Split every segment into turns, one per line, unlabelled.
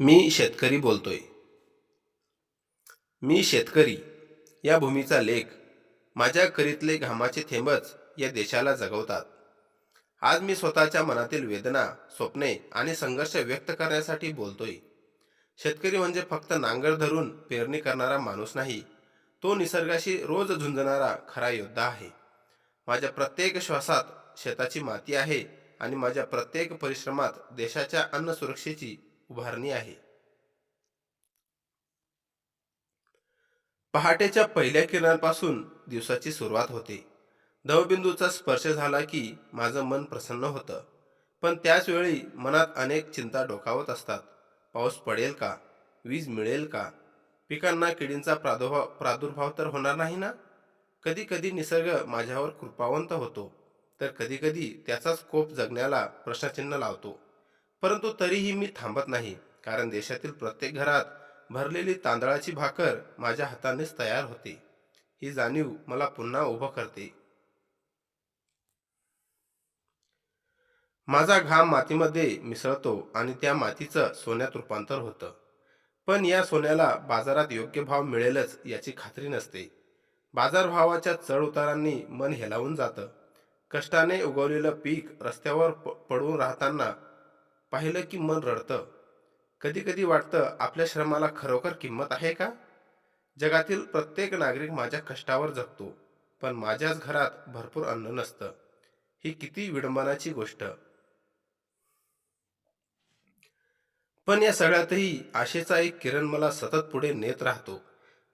मी शेतकरी बोलतोय. मी शेतकरी. या भूमीचा लेख माझ्या करीतले घामाचे थेंबच या देशाला जगवतात. आज मी स्वतःच्या मनातील वेदना स्वप्ने आणि संघर्ष व्यक्त करण्यासाठी बोलतोय. शेतकरी म्हणजे फक्त नांगर धरून पेरणी करणारा माणूस नाही तो निसर्गाशी रोज झुंजणारा खरा योद्धा आहे. माझ्या प्रत्येक श्वासात शेताची माती आहे आणि माझ्या प्रत्येक परिश्रमात देशाच्या अन्न सुरक्षेची उभारणी आहे. पहाटेच्या पहिल्या किरणांपासून दिवसाची सुरुवात होते. दवबिंदूचा स्पर्श झाला की माझं मन प्रसन्न होतं. पण त्याचवेळी मनात अनेक चिंता डोकावत असतात. पाऊस पडेल का? वीज मिळेल का? पिकांना किडींचा प्रादुर्भाव प्रादुर्भाव तर होणार नाही ना? कधी कधी निसर्ग माझ्यावर कृपावंत होतो. तर कधी कधी त्याचाच कोप जगण्याला प्रश्नचिन्ह लावतो. परंतु तरीही मी थांबत नाही कारण देशातील प्रत्येक घरात भरलेली तांदळाची भाकर माझ्या हातानेच तयार होते. ही जाणीव मला पुन्हा उभं करते. माझा घाम मातीमध्ये मिसळतो आणि त्या मातीचं सोन्यात रूपांतर होतं. पण या सोन्याला बाजारात योग्य भाव मिळेलच याची खात्री नसते. बाजारभावाच्या चढउतारांनी मन हेलावून जातं. कष्टाने उगवलेलं पीक रस्त्यावर प- पडून राहताना पाहिलं की मन रडतं. कधी कधी वाटतं आपल्या श्रमाला खरोखर किंमत आहे का? जगातील प्रत्येक नागरिक माझ्या कष्टावर जगतो पण माझ्याच घरात भरपूर अन्न नसतं. ही किती विडंबनाची गोष्ट. पण या सगळ्यातही आशेचा एक किरण मला सतत पुढे नेत राहतो.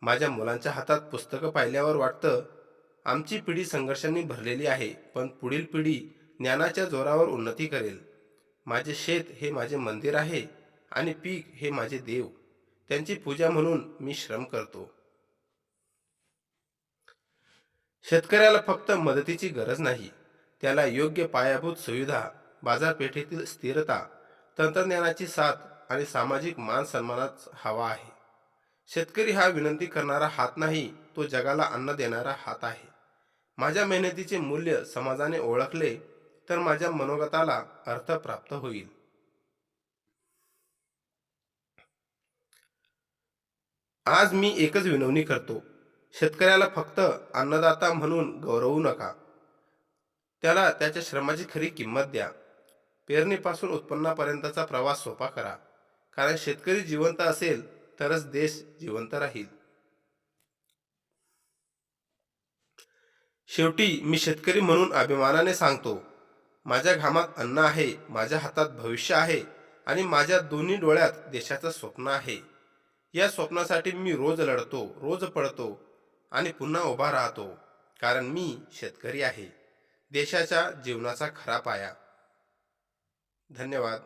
माझ्या मुलांच्या हातात पुस्तकं पाहिल्यावर वाटतं आमची पिढी संघर्षांनी भरलेली आहे पण पुढील पिढी ज्ञानाच्या जोरावर उन्नती करेल. माझे शेत हे माझे मंदिर आहे आणि पीक हे माझे देव. त्यांची पूजा म्हणून मी श्रम करतो. शेतकऱ्याला फक्त मदतीची गरज नाही. त्याला योग्य पायाभूत सुविधा बाजारपेठेतील स्थिरता तंत्रज्ञानाची साथ आणि सामाजिक मान सन्मानाच हवा आहे. शेतकरी हा विनंती करणारा हात नाही तो जगाला अन्न देणारा हात आहे. माझ्या मेहनतीचे मूल्य समाजाने ओळखले तर माझ्या मनोगताला अर्थ प्राप्त होईल. आज मी एकच विनवणी करतो. शेतकऱ्याला फक्त अन्नदाता म्हणून गौरवू नका. त्याला त्याच्या श्रमाची खरी किंमत द्या. पेरणीपासून उत्पन्नापर्यंतचा प्रवास सोपा करा. कारण शेतकरी जिवंत असेल तरच देश जिवंत राहील. शेवटी मी शेतकरी म्हणून अभिमानाने सांगतो माझ्या घामात अन्न आहे माझ्या हातात भविष्य आहे आणि माझ्या दोन्ही डोळ्यात देशाचं स्वप्न आहे. या स्वप्नासाठी मी रोज लढतो रोज पडतो आणि पुन्हा उभा राहतो कारण मी शेतकरी आहे. देशाच्या जीवनाचा खरा पाया. धन्यवाद.